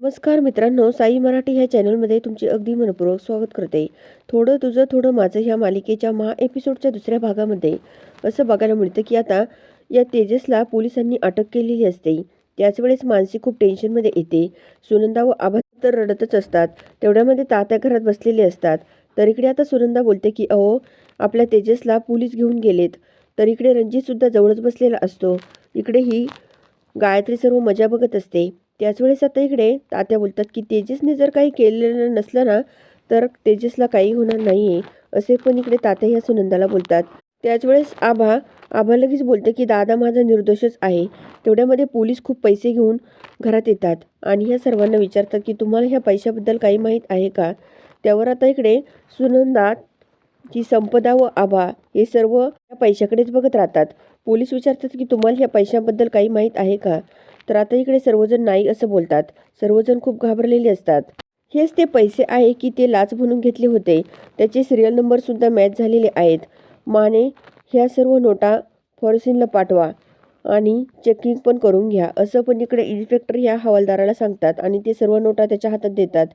नमस्कार मित्रांनो साई मराठी ह्या चॅनलमध्ये तुमचे अगदी मनपूर्वक स्वागत करते. थोडं तुझं थोडं माझं ह्या मालिकेच्या महा एपिसोडच्या दुसऱ्या भागामध्ये. असं बघायला मिळतं की आता या तेजसला पोलिसांनी अटक केलेली असते. त्याच वेळेस मानसी खूप टेन्शनमध्ये येते. सुनंदा व आभा तर रडतच असतात. तेवढ्यामध्ये तात्या घरात बसलेले असतात. तर इकडे आता सुनंदा बोलते की अहो आपल्या तेजसला पोलीस घेऊन गेलेत. तर इकडे रणजितसुद्धा जवळच बसलेला असतो. इकडे ही गायत्री सर्व मजा बघत असते. त्याच वेळेस आता इकडे तात्या बोलतात की तेजसने जर काही केलेलं नसलं ना तर तेजसला काही होणार नाही आहे असे पण इकडे तात्या ह्या सुनंदाला बोलतात. त्याच वेळेस आभा आभा लगेच बोलते की दादा माझा निर्दोषच आहे. तेवढ्यामध्ये पोलीस खूप पैसे घेऊन घरात येतात आणि ह्या सर्वांना विचारतात की तुम्हाला ह्या पैशाबद्दल काही माहीत आहे का? त्यावर आता इकडे सुनंदा की संपदा व आभा हे सर्व या पैशाकडेच बघत राहतात. पोलीस विचारतात की तुम्हाला ह्या पैशाबद्दल काही माहीत आहे का? तर आता इकडे सर्वजण नाही असं बोलतात. सर्वजण खूप घाबरलेले असतात. हेच ते पैसे आहे की ते लाच म्हणून घेतले होते. त्याचे सिरियल नंबरसुद्धा मॅच झालेले आहेत. माने ह्या सर्व नोटा फॉरसिनला पाठवा आणि चेकिंग पण करून घ्या. असं पण इकडे इन्स्पेक्टर ह्या हवालदाराला सांगतात आणि ते सर्व नोटा त्याच्या हातात देतात.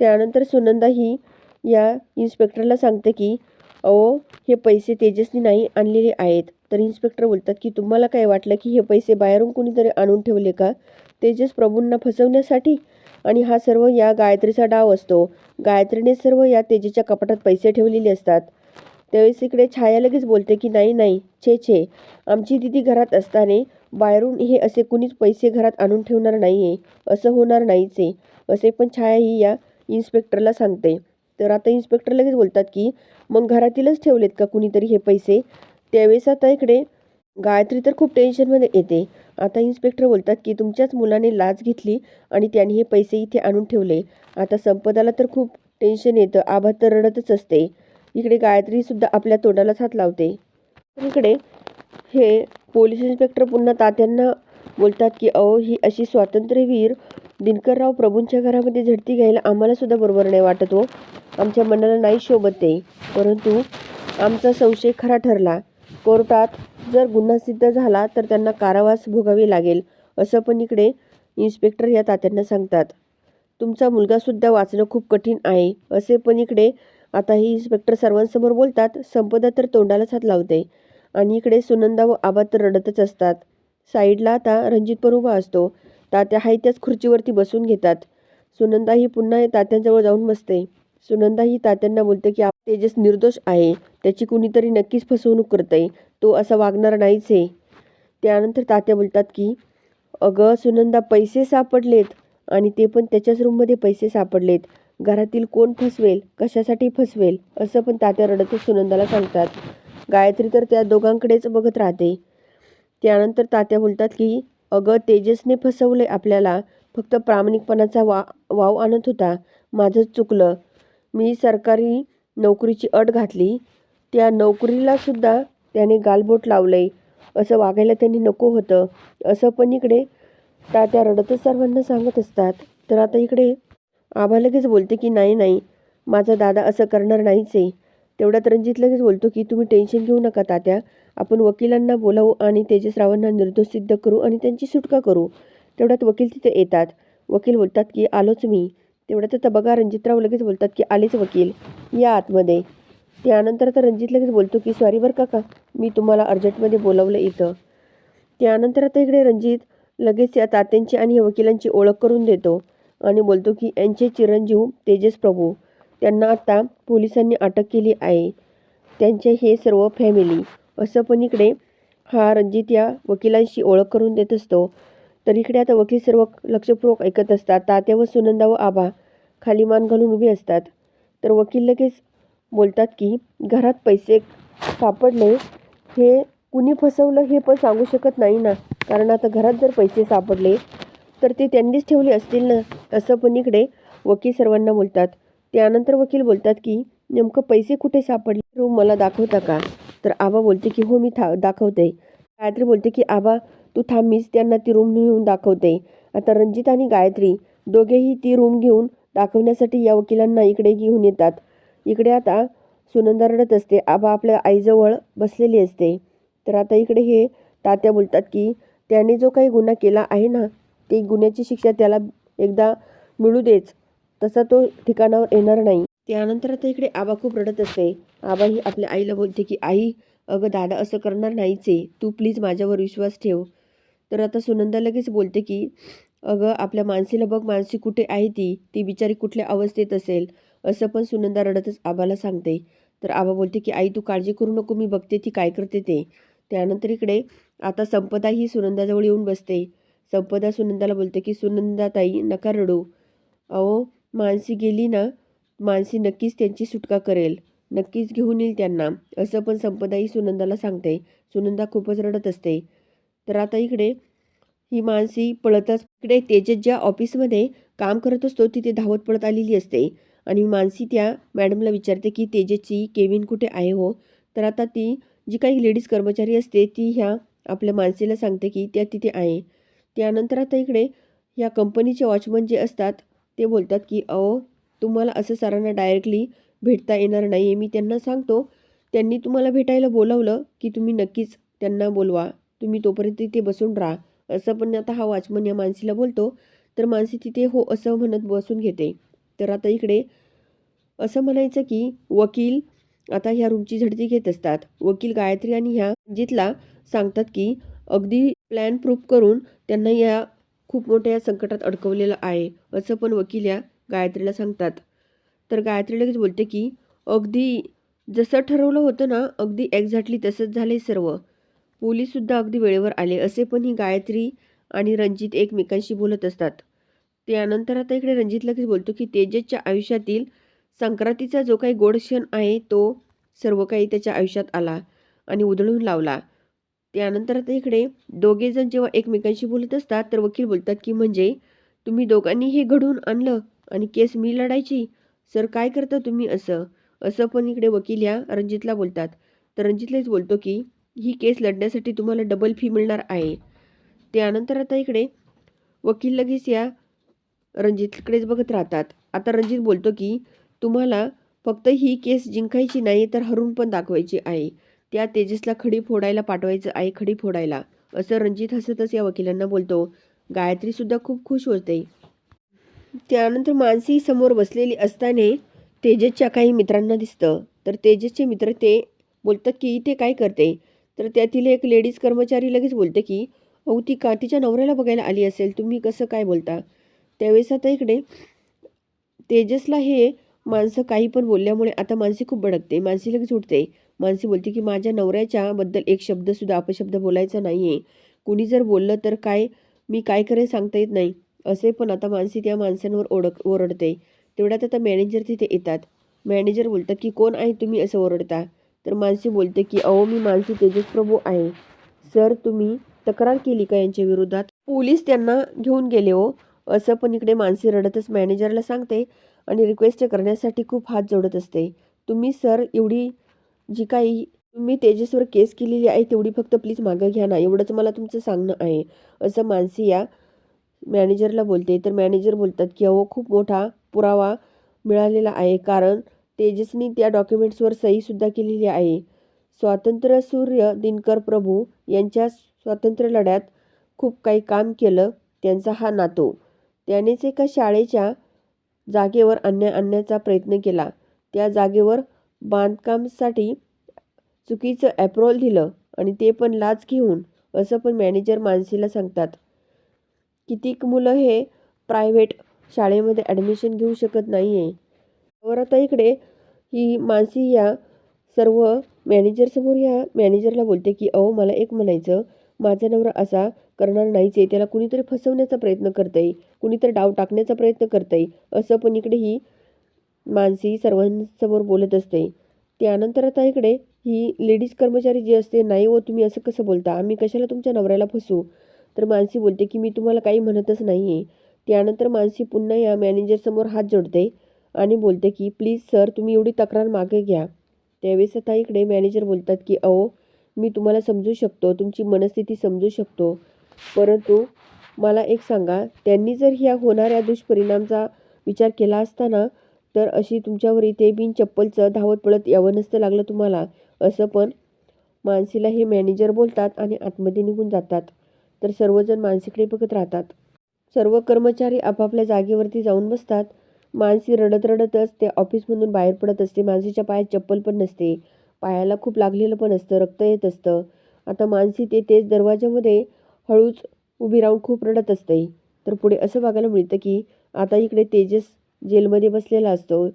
त्यानंतर सुनंदा ही या इन्स्पेक्टरला सांगते की अहो हे पैसे तेजसनी नाही आणलेले आहेत. तर इन्स्पेक्टर बोलतात की तुम्हाला काय वाटलं की हे पैसे बाहेरून कुणीतरी आणून ठेवले का? तेजस प्रभूंना फसवण्यासाठी? आणि हा सर्व या गायत्रीचा डाव असतो. गायत्रीने सर्व या तेजेच्या कपाटात पैसे ठेवलेले असतात. त्यावेळेस इकडे छाया लगेच बोलते की नाही नाही छे छे. आमची दिदी घरात असताना बाहेरून हे असे कुणीच पैसे घरात आणून ठेवणार नाही आहे असं होणार नाहीच आहे. असे पण छाया ही या इन्स्पेक्टरला सांगते. तर आता इन्स्पेक्टर लगेच बोलतात की मग घरातीलच ठेवलेत का कुणीतरी हे पैसे? त्यावेळेस आता इकडे गायत्री तर खूप टेन्शनमध्ये येते. आता इन्स्पेक्टर बोलतात की तुमच्याच मुलाने लाच घेतली आणि त्याने हे पैसे इथे आणून ठेवले. आता संपदाला तर खूप टेन्शन येतं आभा तर रडतच असते. इकडे गायत्रीसुद्धा आपल्या तोंडालाच हात लावते. तर इकडे हे पोलीस इन्स्पेक्टर पुन्हा तात्यांना बोलतात की अहो ही अशी स्वातंत्र्यवीर दिनकरराव प्रभूंच्या घरामध्ये झडती घ्यायला आम्हालासुद्धा बरोबर नाही वाटत हो. आमच्या मनाला नाही शोभत ते. परंतु आमचा संशय खरा ठरला. कोर्टात जर गुन्हा सिद्ध झाला तर त्यांना कारावास भोगावे लागेल असं पण इकडे इन्स्पेक्टर या तात्यांना सांगतात. तुमचा मुलगासुद्धा वाचणं खूप कठीण आहे असे पण इकडे आता ही इन्स्पेक्टर सर्वांसमोर बोलतात. संपदा तर तोंडालाच हात लावते. आणि इकडे सुनंदा व आबा तर रडतच असतात. साईडला आता रणजित पण उभा असतो. तात्या हाय त्याच खुर्चीवरती बसून घेतात. सुनंदा ही पुन्हा तात्यांजवळ जाऊन बसते. सुनंदा ही तात्यांना बोलते की आप तेजस निर्दोष आहे. त्याची कुणीतरी नक्कीच फसवणूक करतंय. तो असं वागणार नाहीच आहे. त्यानंतर तात्या बोलतात की अगं सुनंदा पैसे सापडलेत आणि ते पण त्याच्याच रूममध्ये पैसे सापडलेत. घरातील कोण फसवेल? कशासाठी फसवेल? असं पण तात्या रडतच सुनंदाला सांगतात. गायत्री तर त्या दोघांकडेच बघत राहते. त्यानंतर तात्या बोलतात की अगं तेजसने फसवले आपल्याला. फक्त प्रामाणिकपणाचा वा वाव आणत होता. माझंच चुकलं. मी सरकारी नोकरीची अट घातली. त्या नोकरीलासुद्धा त्याने गालबोट लावलंय. असं वागायला त्यांनी नको होतं. असं पण इकडे तात्या रडतच सर्वांना सांगत असतात. तर आता इकडे आभा लगेच बोलते की नाही नाही. माझा दादा असं करणार नाहीच आहे. तेवढ्यात रणजित लगेच बोलतो की तुम्ही टेन्शन घेऊ नका तात्या. आपण वकिलांना बोलावू आणि तेजसरावांना निर्दोष सिद्ध करू आणि त्यांची सुटका करू. तेवढ्यात वकील तिथे येतात. वकील बोलतात की आलोच मी. तेवढ्यात आता बघा रणजितराव लगेच बोलतात की आलेच वकील. या आतमध्ये. त्यानंतर आता रणजित लगेच बोलतो की सॉरी बरं काका मी तुम्हाला अर्जंटमध्ये बोलावलं इथं. त्यानंतर आता इकडे रणजित लगेच या तात्यांची आणि वकिलांची ओळख करून देतो आणि बोलतो की यांचे चिरंजीव तेजस प्रभू. त्यांना आता पोलिसांनी अटक केली आहे. त्यांचे हे सर्व फॅमिली असं पण इकडे हा रणजित या वकिलांशी ओळख करून देत असतो. तर इकडे आता वकील सर्व लक्षपूर्वक ऐकत असतात. तात्या व सुनंदा व आबा खाली मान घालून उभे असतात. तर वकील लगेच बोलतात की घरात पैसे सापडले हे कुणी फसवलं हे पण सांगू शकत नाही ना. कारण आता घरात जर पैसे सापडले तर ते त्यांनीच ठेवले असतील ना? असं पण इकडे वकील सर्वांना बोलतात. त्यानंतर वकील बोलतात की नेमकं पैसे कुठे सापडले? रूम मला दाखवता का? तर आबा बोलते की हो मी था दाखवते. गायत्री बोलते की आबा तू थांब मीच त्यांना ती रूम नेऊन दाखवते. आता रणजित आणि गायत्री दोघेही ती रूम घेऊन दाखवण्यासाठी या वकिलांना इकडे घेऊन येतात. इकडे आता सुनंदा रडत असते. आबा आपल्या आईजवळ बसलेली असते. तर आता इकडे हे तात्या बोलतात की त्याने जो काही गुन्हा केला आहे ना ते गुन्ह्याची शिक्षा त्याला एकदा मिळू देच. तसा तो ठिकाणावर येणार नाही. त्यानंतर आता इकडे आबा खूप रडत असते. आबा ही आपल्या आईला बोलते की आई अगं दादा असं करणार नाहीच आहे. तू प्लीज माझ्यावर विश्वास ठेव. तर आता सुनंदा लगेच बोलते की अगं आपल्या मानसीला बघ मानसी कुठे आहे ती? ती बिचारी कुठल्या अवस्थेत असेल? असं पण सुनंदा रडतच आबाला सांगते. तर आबा बोलते की आई तू काळजी करू नको मी बघते ती काय करते ते. त्यानंतर इकडे आता संपदा ही सुनंदाजवळ येऊन बसते. संपदा सुनंदाला बोलते की सुनंदा ताई नका रडू. अहो मानसी गेली ना मानसी नक्कीच त्यांची सुटका करेल. नक्कीच घेऊन येईल त्यांना. असं पण संपदा ही सुनंदाला सांगते. सुनंदा खूपच रडत असते. तर आता इकडे ही मानसी पळतच इकडे तेजस ज्या ऑफिसमध्ये काम करत असतो तिथे धावत पळत आलेली असते. आणि मानसी त्या मॅडमला विचारते की तेजसची केविन कुठे आहे हो? तर आता ती जी काही लेडीज कर्मचारी असते ती ह्या आपल्या मानसीला सांगते की त्या तिथे आहे. त्यानंतर आता इकडे ह्या कंपनीचे वॉचमन जे असतात ते बोलतात की अहो तुम्हाला असं सरांना डायरेक्टली भेटता येणार नाही आहे मी त्यांना सांगतो त्यांनी तुम्हाला भेटायला बोलावलं की तुम्ही नक्कीच त्यांना बोलवा. तुम्ही तोपर्यंत तिथे बसून राहा. असं पण आता हा वॉचमन या मानसीला बोलतो. तर मानसी तिथे हो असं म्हणत बसून घेते. तर आता इकडे असं म्हणायचं की वकील आता ह्या रूमची झडती घेत असतात. वकील गायत्री आणि ह्या जितला सांगतात की अगदी प्लॅन प्रूफ करून त्यांना या खूप मोठ्या संकटात अडकवलेलं आहे असं पण वकील या गायत्रीला सांगतात. तर गायत्री लगेच बोलते की अगदी जसं ठरवलं होतं ना अगदी एक्झॅक्टली तसंच झाले सर्व. पोलीससुद्धा अगदी वेळेवर आले असे पण ही गायत्री आणि रणजित एकमेकांशी बोलत असतात. त्यानंतर आता इकडे रणजित लगेच बोलतो की तेजसच्या आयुष्यातील संक्रांतीचा जो काही गोड क्षण आहे तो सर्व काही त्याच्या आयुष्यात आला आणि उधळून लावला. त्यानंतर आता इकडे दोघे जण जेव्हा एकमेकांशी बोलत असतात तर वकील बोलतात की म्हणजे तुम्ही दोघांनी हे घडवून आणलं आणि केस मी लढायची? सर काय करता तुम्ही असं? असं पण इकडे वकील या रणजितला बोलतात. तर रणजितलाच बोलतो की ही केस लढण्यासाठी तुम्हाला डबल फी मिळणार आहे. त्यानंतर आता इकडे वकील लगेच या रणजितकडेच बघत राहतात. आता रणजित बोलतो की तुम्हाला फक्त ही केस जिंकायची नाही तर हरून पण दाखवायची आहे. त्या तेजसला खडी फोडायला पाठवायचं आहे खडी फोडायला. असं रणजित हसतच या वकिलांना बोलतो. गायत्रीसुद्धा खूप खुश होते. त्यानंतर मानसी समोर बसलेली असताना तेजसच्या काही मित्रांना दिसतं. तर तेजसचे मित्र ते बोलतात की ते काय करते? तर त्यातील एक लेडीज कर्मचारी लगेच बोलते की अहो ती का तिच्या नवऱ्याला बघायला आली असेल. तुम्ही कसं काय बोलता? त्यावेळेस आता इकडे तेजसला हे माणसं काही पण बोलल्यामुळे आता मानसी खूप भडकते. मानसी लगेच उठते. मानसी बोलते की माझ्या नवऱ्याच्याबद्दल एक शब्दसुद्धा अपशब्द बोलायचा नाही आहे कुणी जर बोललं तर काय मी काय करेन सांगता येत नाही. असे पण आता मानसी त्या माणसांवर ओढक ओरडते. तेवढ्यात आता मॅनेजर तिथे येतात. मॅनेजर बोलतात की कोण आहे तुम्ही असं ओरडता? तर मानसी बोलते की अहो मी मानसी तेजस प्रभू आहे. सर तुम्ही तक्रार केली का यांच्या विरोधात? पोलीस त्यांना घेऊन गेले हो. असं पण इकडे मानसी रडतच मॅनेजरला सांगते आणि रिक्वेस्ट करण्यासाठी खूप हात जोडत असते. तुम्ही सर एवढी जी काही तुम्ही तेजसवर केस केलेली आहे तेवढी फक्त प्लीज मागं घ्या ना. एवढंच मला तुमचं सांगणं आहे. असं मानसी या मॅनेजरला बोलते. तर मॅनेजर बोलतात की अहो खूप मोठा पुरावा मिळालेला आहे. कारण तेजसनी त्या डॉक्युमेंट्सवर सहीसुद्धा केलेली आहे. स्वातंत्र्य सूर्य दिनकर प्रभू यांच्या स्वातंत्र्य लढ्यात खूप काही काम केलं. त्यांचा हा नातो. त्यानेच एका शाळेच्या जागेवर अन्याय आणण्याचा प्रयत्न केला. त्या जागेवर बांधकामसाठी चुकीचं ॲप्रोल दिलं आणि ते पण लाच घेऊन असं पण मॅनेजर मानसीला सांगतात. कितीक मुलं हे प्रायव्हेट शाळेमध्ये ॲडमिशन घेऊ शकत नाही आहे तर आता इकडे ही मानसी या सर्व मॅनेजरसमोर या मॅनेजरला बोलते की अहो मला एक म्हणायचं माझा नवरा असा करणार नाहीच आहे त्याला कुणीतरी फसवण्याचा प्रयत्न करतंय कुणीतरी डाव टाकण्याचा प्रयत्न करतंय असं पण इकडे ही मानसी सर्वांसमोर बोलत असते. त्यानंतर आता इकडे ही लेडीज कर्मचारी जी असते नाही हो तुम्ही असं कसं बोलता? आम्ही कशाला तुमच्या नवऱ्याला फसवू तर मानसी बोलते की मी तुम्हाला काही म्हणतच नाही आहे त्यानंतर मानसी पुन्हा या मॅनेजरसमोर हात जोडते आणि बोलते की प्लीज सर तुम्ही एवढी तक्रार मागे घ्या. त्यावेळेस आता इकडे मॅनेजर बोलतात की अहो मी तुम्हाला समजू शकतो तुमची मनस्थिती समजू शकतो. परंतु मला एक सांगा त्यांनी जर ह्या होणाऱ्या दुष्परिणामचा विचार केला असताना तर अशी तुमच्यावर इथे बिन चप्पलचं धावत पळत यावं नसतं लागलं तुम्हाला. असं पण मानसीला हे मॅनेजर बोलतात आणि आतमध्ये निघून जातात. तर सर्वजण मानसीकडे बघत राहतात. सर्व कर्मचारी आपापल्या जागेवरती जाऊन बसतात. मानसी रडत रडतच त्या ऑफिसमधून बाहेर पडत असते. मानसीच्या पायात चप्पल पण नसते. पायाला खूप लागलेलं पण असतं. रक्त येत असतं. आता मानसी ते तेच दरवाजामध्ये हळूच उभी राहून खूप रडत असते. तर पुढे असं बघायला मिळतं की आता इकडे तेजस जेलमध्ये बसलेला असतो.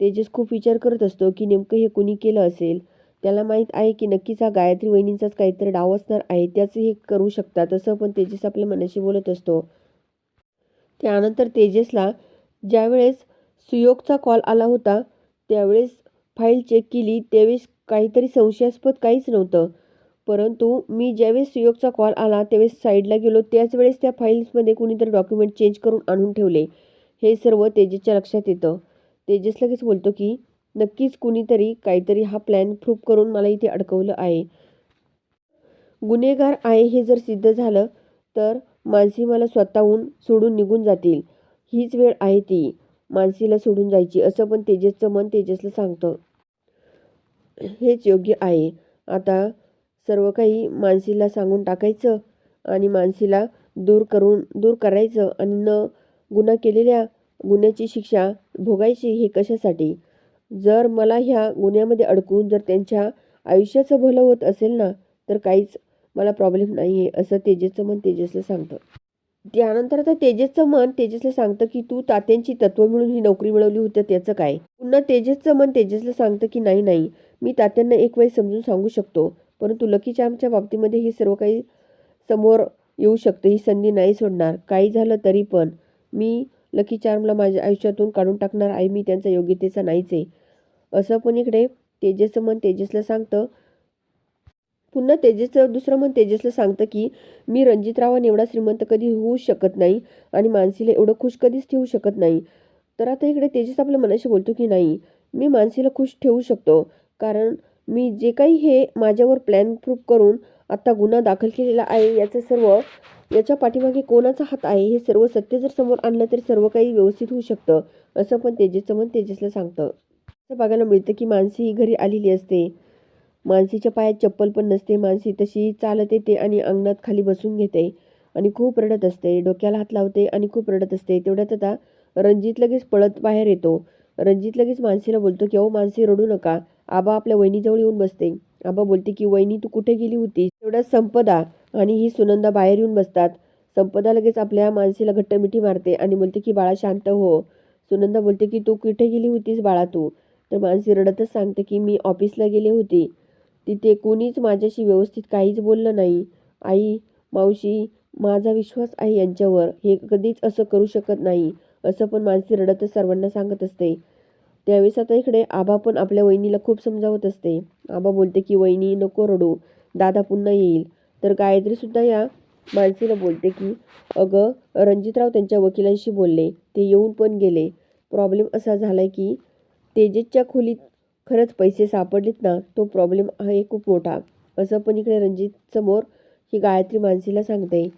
तेजस खूप विचार करत असतो की नेमकं हे कुणी केलं असेल? त्याला माहीत आहे की नक्कीच हा गायत्री वहिनींचाच काहीतरी डाव असणार आहे त्याच हे करू शकतात तसं पण तेजस आपल्या मनाशी बोलत असतो. त्यानंतर तेजसला ज्यावेळेस सुयोगचा कॉल आला होता त्यावेळेस फाईल चेक केली त्यावेळेस काहीतरी संशयास्पद काहीच नव्हतं. परंतु मी ज्यावेळेस सुयोगचा कॉल आला त्यावेळेस साईडला गेलो त्याच वेळेस त्या फाईल्समध्ये कुणीतरी डॉक्युमेंट चेंज करून आणून ठेवले. हे सर्व तेजसच्या लक्षात येतं. तेजस लगेच बोलतो की नक्कीच कुणीतरी काहीतरी हा प्लॅन प्रूफ करून मला इथे अडकवलं आहे. गुन्हेगार आहे हे जर सिद्ध झालं तर मानसी मला स्वतःहून सोडून निघून जातील. हीच वेळ आहे ती. मानसीला सोडून जायची असं पण तेजसचं मन तेजसला सांगतं. हेच योग्य आहे. आता सर्व काही मानसीला सांगून टाकायचं आणि मानसीला दूर करून दूर करायचं आणि न गुन्हा केलेल्या गुन्ह्याची शिक्षा भोगायची हे कशासाठी? जर मला ह्या गुन्ह्यामध्ये अडकून जर त्यांच्या आयुष्याचं भलं होत असेल ना तर काहीच मला प्रॉब्लेम नाही आहे असं तेजसचं मन तेजसला सांगतं. त्यानंतर आता तेजसचं मन तेजसला सांगतं की तू तात्यांची तत्व मिळून ही नोकरी मिळवली होती त्याचं काय? पुन्हा तेजसचं मन तेजसला सांगतं की नाही नाही मी तात्यांना एक वेळ समजून सांगू शकतो परंतु लकी चामच्या बाबतीमध्ये हे सर्व काही समोर येऊ शकतं ही संधी नाही सोडणार. काही झालं तरी पण मी लकी चार्मला माझ्या आयुष्यातून काढून टाकणार आहे मी त्यांचा योग्यतेचा नाहीच आहे. असं पण इकडे तेजसचं मन तेजसला सांगतं. पुन्हा तेजसचं दुसरं मन तेजसला सांगतं की मी रणजितरावान एवढा श्रीमंत कधी होऊ शकत नाही आणि मानसीला एवढं खुश कधीच ठेवू शकत नाही. तर आता इकडे तेजस आपल्या मनाशी बोलतो की नाही मी मानसीला खुश ठेवू शकतो. कारण मी जे काही हे माझ्यावर प्लॅन प्रूफ करून आत्ता गुन्हा दाखल केलेला आहे याचं सर्व याच्या पाठीमागे कोणाचा हात आहे हे सर्व सत्य जर समोर आणलं तर सर्व काही व्यवस्थित होऊ शकतं. असं पण तेजसचं मन तेजसला सांगतं. असं बघायला मिळतं की मानसी ही घरी आलेली असते. मानसीच्या पायात चप्पल पण नसते. मानसी तशी चालत येते आणि अंगणात खाली बसून घेते आणि खूप रडत असते. डोक्याला हात लावते आणि खूप रडत असते. तेवढ्यात आता रणजित लगेच पळत बाहेर येतो. रणजित लगेच मानसीला बोलतो की अहो मानसी रडू नका. आबा आपल्या वहिनीजवळ येऊन बसते. आबा बोलते की वहिनी तू कुठे गेली होतीस तेवढ्यात संपदा आणि ही सुनंदा बाहेर येऊन बसतात. संपदा लगेच आपल्या मानसीला घट्ट मिठी मारते आणि बोलते की बाळा शांत हो. सुनंदा बोलते की तू कुठे गेली होतीस बाळा तू? तर मानसी रडतच सांगते की मी ऑफिसला गेले होते. तिथे कोणीच माझ्याशी व्यवस्थित काहीच बोललं नाही. आई मावशी माझा विश्वास आहे यांच्यावर. हे कधीच असं करू शकत नाही असं पण मानसी रडतच सर्वांना सांगत असते. त्यावेळेस आता इकडे आबा पण आपल्या वहिनीला खूप समजावत असते. आबा बोलते की वहिनी नको रडू. दादा पुन्हा येईल. तर गायत्रीसुद्धा या मानसीला बोलते की अगं रणजितराव त्यांच्या वकिलांशी बोलले. ते येऊन पण गेले. प्रॉब्लेम असा झाला आहे की तेजसच्या खोलीत खरंच पैसे सापडलेत ना तो प्रॉब्लेम आहे खूप मोठा. असं पण इकडे रणजित समोर ही गायत्री मानसीला सांगते.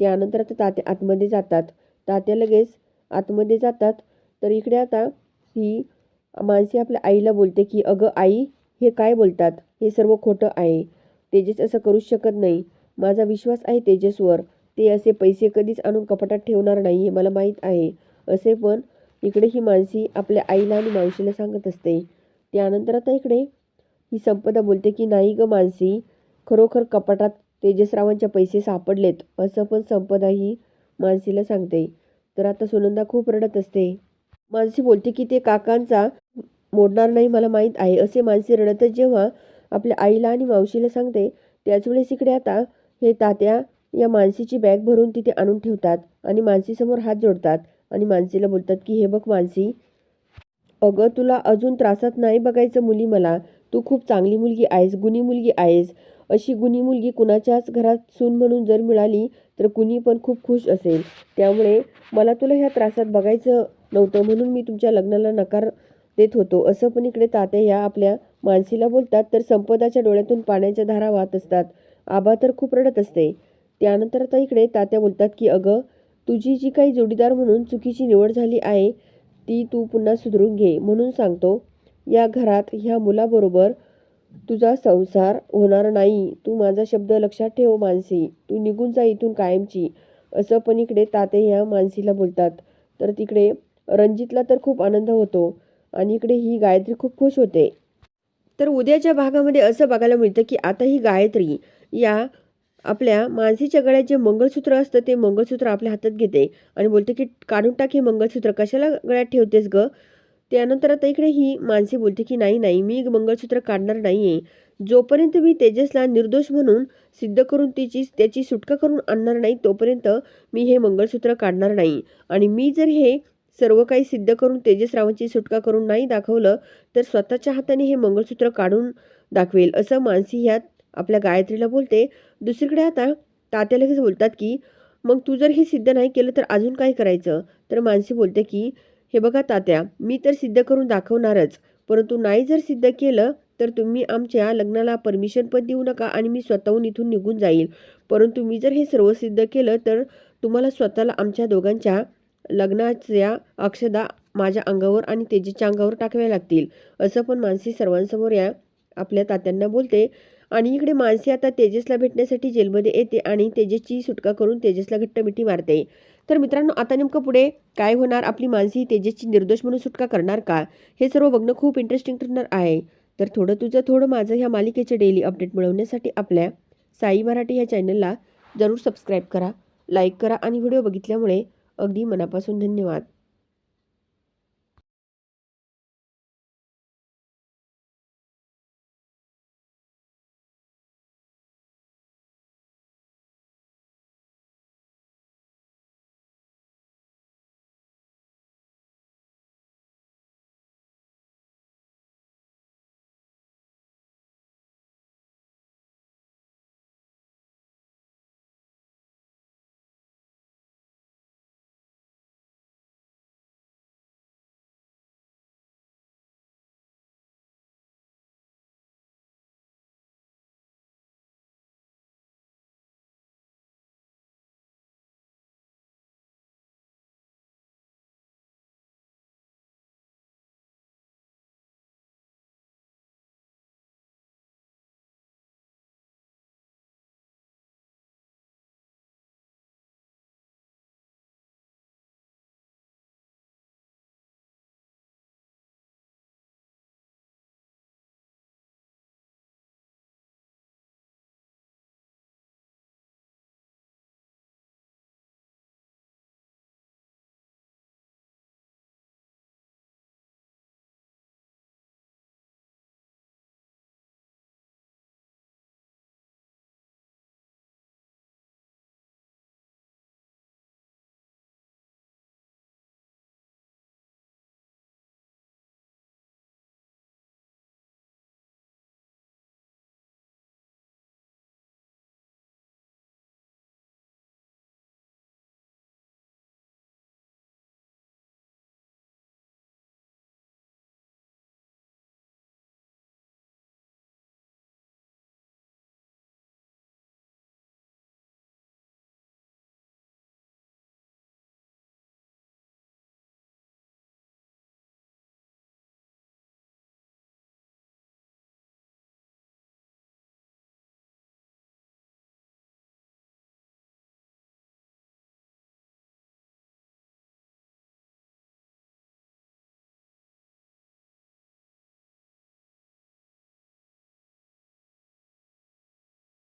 त्यानंतर आता तात्या आतमध्ये जातात. तात्या लगेच आतमध्ये जातात. तर इकडे आता ही मानसी आपल्या आईला बोलते की अगं आई हे काय बोलतात? हे सर्व खोटं आहे. तेजस असं करूच शकत नाही. माझा विश्वास आहे तेजसवर. ते असे पैसे कधीच आणून कपाटात ठेवणार नाही हे मला माहीत आहे. असे पण इकडे ही मानसी आपल्या आईला आणि मावशीला सांगत असते. त्यानंतर आता इकडे ही संपदा बोलते की नाही ग मानसी खरोखर कपाटात तेजसरावांच्या पैसे सापडलेत असं पण संपदा ही मानसीला सांगते. तर आता सुनंदा खूप रडत असते. मानसी बोलते की ते काकांचा मोडणार नाही मला माहीत आहे असे मानसी रडतच जेव्हा आपल्या आईला आणि मावशीला सांगते त्याच वेळेस इकडे आता हे तात्या या मानसीची बॅग भरून तिथे आणून ठेवतात आणि मानसीसमोर हात जोडतात. आणि मानसीला बोलतात की हे बघ मानसी अगं तुला अजून त्रासात नाही बघायचं मुली मला. तू खूप चांगली मुलगी आहेस गुणी मुलगी आहेस. अशी गुणी मुलगी कुणाच्याच घरात सून म्हणून जर मिळाली तर कुणी पण खूप खुश असेल. त्यामुळे मला तुला ह्या त्रासात बघायचं नव्हतं म्हणून मी तुमच्या लग्नाला नकार देत होतो. असं पण इकडे तात्या ह्या आपल्या मानसीला बोलतात तर संपदाच्या डोळ्यातून पाण्याच्या धारा वाहत असतात. आबा तर खूप रडत असते. त्यानंतर आता इकडे तात्या बोलतात की अगं तुझी जी काही जोडीदार म्हणून चुकीची निवड झाली आहे ती तू पुन्हा सुधरून घे म्हणून सांगतो या घरात ह्या मुलाबरोबर तुझा संसार होणार नाही. तू माझा शब्द लक्षात ठेव मानसी. तू निघून जा इथून कायमची. असं पण इकडे ताते ह्या मानसीला बोलतात. तर तिकडे रणजितला तर खूप आनंद होतो आणि इकडे ही गायत्री खूप खुश होते. तर उद्याच्या भागामध्ये असं बघायला मिळतं की आता ही गायत्री या आपल्या मानसीच्या गळ्यात जे मंगळसूत्र असतं ते मंगळसूत्र आपल्या हातात घेते. आणि बोलते की काढून टाक हे मंगळसूत्र कशाला गळ्यात ठेवतेस ग? त्यानंतर आता इकडे ही मानसी बोलते की नाही नाही मी मंगळसूत्र काढणार नाही आहे जोपर्यंत मी तेजसला निर्दोष म्हणून सिद्ध करून तिची त्याची सुटका करून आणणार नाही तोपर्यंत मी हे मंगळसूत्र काढणार नाही. आणि मी जर हे सर्व काही सिद्ध करून तेजसरावांची सुटका करून नाही दाखवलं तर स्वतःच्या हाताने हे मंगळसूत्र काढून दाखवेल असं मानसी ह्यात आपल्या गायत्रीला बोलते दुसरीकडे आता तात्या लगेच बोलतात की मग तू जर हे सिद्ध नाही केलं तर अजून काय करायचं? तर मानसी बोलते की हे बघा तात्या मी तर सिद्ध करून दाखवणारच परंतु नाही जर सिद्ध केलं तर तुम्ही आमच्या लग्नाला परमिशन पण देऊ नका आणि मी स्वतःहून इथून निघून जाईल. परंतु मी जर हे सर्व सिद्ध केलं तर तुम्हाला स्वतःला आमच्या दोघांच्या लग्नाच्या अक्षदा माझ्या अंगावर आणि तेजीच्या अंगावर टाकाव्या लागतील. असं पण मानसी सर्वांसमोर या आपल्या तात्यांना बोलते. आणि इकडे मानसी आता तेजसला भेटण्यासाठी जेलमध्ये येते आणि तेजसची सुटका करून तेजसला घट्ट मिठी मारते. तर मित्रांनो आता नेमकं पुढे काय होणार? आपली मानसी तेजसची निर्दोष म्हणून सुटका करणार का? हे सर्व बघणं खूप इंटरेस्टिंग ठरणार आहे. तर थोडं तुझं थोडं माझं ह्या मालिकेचे डेली अपडेट मिळवण्यासाठी आपल्या साई मराठी ह्या चॅनलला जरूर सबस्क्राईब करा लाईक करा आणि व्हिडिओ बघितल्यामुळे अगदी मनापासून धन्यवाद.